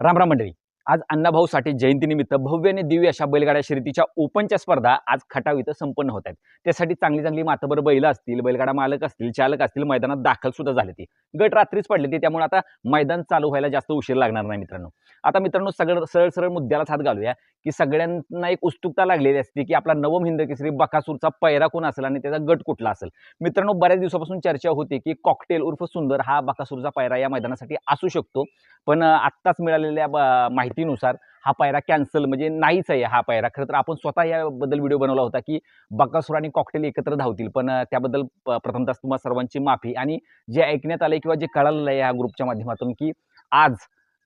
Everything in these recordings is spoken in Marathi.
रामराम मंडळी. आज अण्णाभाऊ साठे जयंतीनिमित्त भव्य आणि दिव्य अशा बैलगाड्या शर्यतीच्या ओपनच्या स्पर्धा आज खटाव इथं संपन्न होत आहेत. त्यासाठी चांगली चांगली मातबर बैल असतील बैलगाडा मालक असतील चालक असतील मैदानात दाखल सुद्धा झाले ती. गट रात्रीच पडले ते त्यामुळे आता मैदान चालू व्हायला जास्त उशीर लागणार नाही मित्रांनो. आता मित्रांनो सगळं सरळ सरळ मुद्द्यालाच हात घालूया की सगळ्यांना एक उत्सुकता लागलेली असते की आपला नवम हिंद केसरी बकासूरचा पैरा कोण असेल आणि त्याचा गट कुठला असेल? मित्रांनो बऱ्याच दिवसापासून चर्चा होती की कॉकटेल उर्फ सुंदर हा बकासूरचा पैरा या मैदानासाठी असू शकतो. पण आत्ताच मिळालेल्या माहिती माहितीनुसार हा पायरा कॅन्सल म्हणजे नाहीच आहे हा पायरा. खरं तर आपण स्वतः याबद्दल व्हिडिओ बनवला होता की बकासूर आणि कॉकटेल एकत्र धावतील पण त्याबद्दल प- प्रथमतः तुम्हाला सर्वांची माफी आणि जे ऐकण्यात आले किंवा जे कळालेलं आहे या ग्रुपच्या माध्यमातून की आज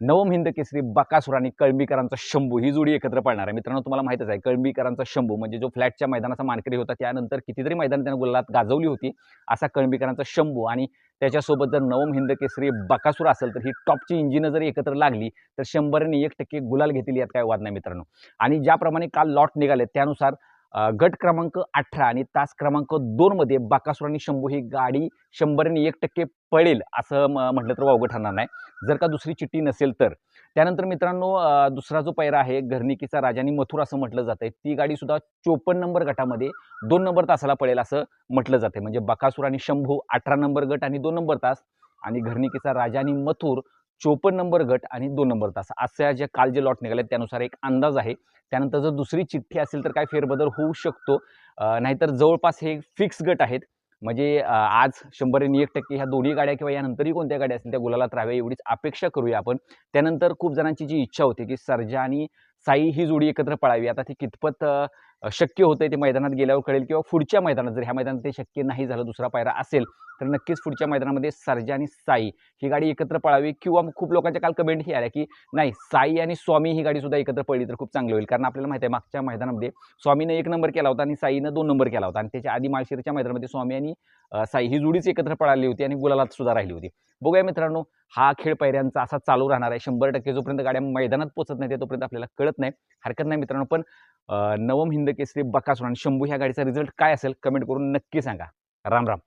नवम हिंद केसरी बकासूर आणि कळंबीकरांचा शंभू ही जोडी एकत्र पडणार आहे. मित्रांनो तुम्हाला माहितच आहे कळंबीकरांचा शंभू म्हणजे जो फ्लॅटच्या मैदानाचा मानकरी होता त्यानंतर कितीतरी मैदान त्यानं गुलालात गाजवली होती. असा कळंबीकरांचा शंभू आणि त्याच्यासोबत जर नवम हिंद केसरी बकासूर असेल तर ही टॉपची इंजिनं जर एकत्र लागली तर शंभरने एक टक्के गुलाल घेतील यात काय वाद नाही मित्रांनो. आणि ज्याप्रमाणे काल लॉट निघाले त्यानुसार गट क्रमांक अठरा आणि तास क्रमांक दोनमध्ये बाकासूर आणि शंभू ही गाडी शंभरने एक टक्के पळेल असं म- म्हटलं तर वावगं ठरणार नाही. जर का दुसरी चिठ्ठी नसेल तर. त्यानंतर मित्रांनो दुसरा जो पैरा आहे घरणिकीचा राजानी मथुर असं म्हटलं जातंय. ती गाडी सुद्धा चोपन्न नंबर गटामध्ये दोन नंबर तासाला पळेल असं म्हटलं जाते म्हणजे बकासूर आणि शंभू अठरा नंबर गट आणि दोन नंबर तास आणि घरणिकीचा राजा आणि मथुर चोपन्न नंबर गट आणि दोन नंबर तास. असं जे काल जे लॉट निघाले त्यानुसार एक अंदाज आहे. त्यानंतर जर दुसरी चिठ्ठी असेल तर काय फेरबदल होऊ शकतो? नाहीतर जवळपास हे फिक्स गट आहेत. म्हणजे आज शंभर आणि एक टक्के ह्या दोन्ही गाड्या किंवा यानंतरही कोणत्या गाड्या असतील त्या गुलाला राहाव्या एवढीच अपेक्षा करूया आपण. त्यानंतर खूप जणांची जी इच्छा होती की सर्जा आणि साई ही जोडी एकत्र पळावी. आता ती कितपत शक्य होतंय ते मैदानात गेल्यावर कळेल किंवा पुढच्या मैदानात जर ह्या मैदानात ते शक्य नाही झालं दुसरा पायरा असेल तर नक्कीच पुढच्या मैदानामध्ये सर्जा आणि साई ही गाडी एकत्र पळावी किंवा खूप लोकांच्या काल कमेंट ही आल्या की नाही साई आणि स्वामी ही गाडी सुद्धा एकत्र पळली तर खूप चांगलं होईल. कारण आपल्याला माहिती आहे मागच्या मैदानामध्ये स्वामीनं एक नंबर केला होता आणि साईनं दोन नंबर केला होता. आणि त्याच्या आधी माळशिरच्या मैदानामध्ये स्वामी आणि साई ही जोडीच एकत्र पळाली होती आणि गुलालात सुद्धा राहिली होती. बघूया मित्रांनो हा खेळ पायऱ्यांचा असा चालू राहणार आहे. शंभर टक्के जोपर्यंत गाड्या मैदानात पोचत नाही तोपर्यंत आपल्याला कळत नाही. हरकत नाही मित्रांनो पण नवम हिंद केसरी बकासूर आणि शंभू ह्या गाडीचा रिझल्ट काय असेल कमेंट करून नक्की सांगा. राम राम.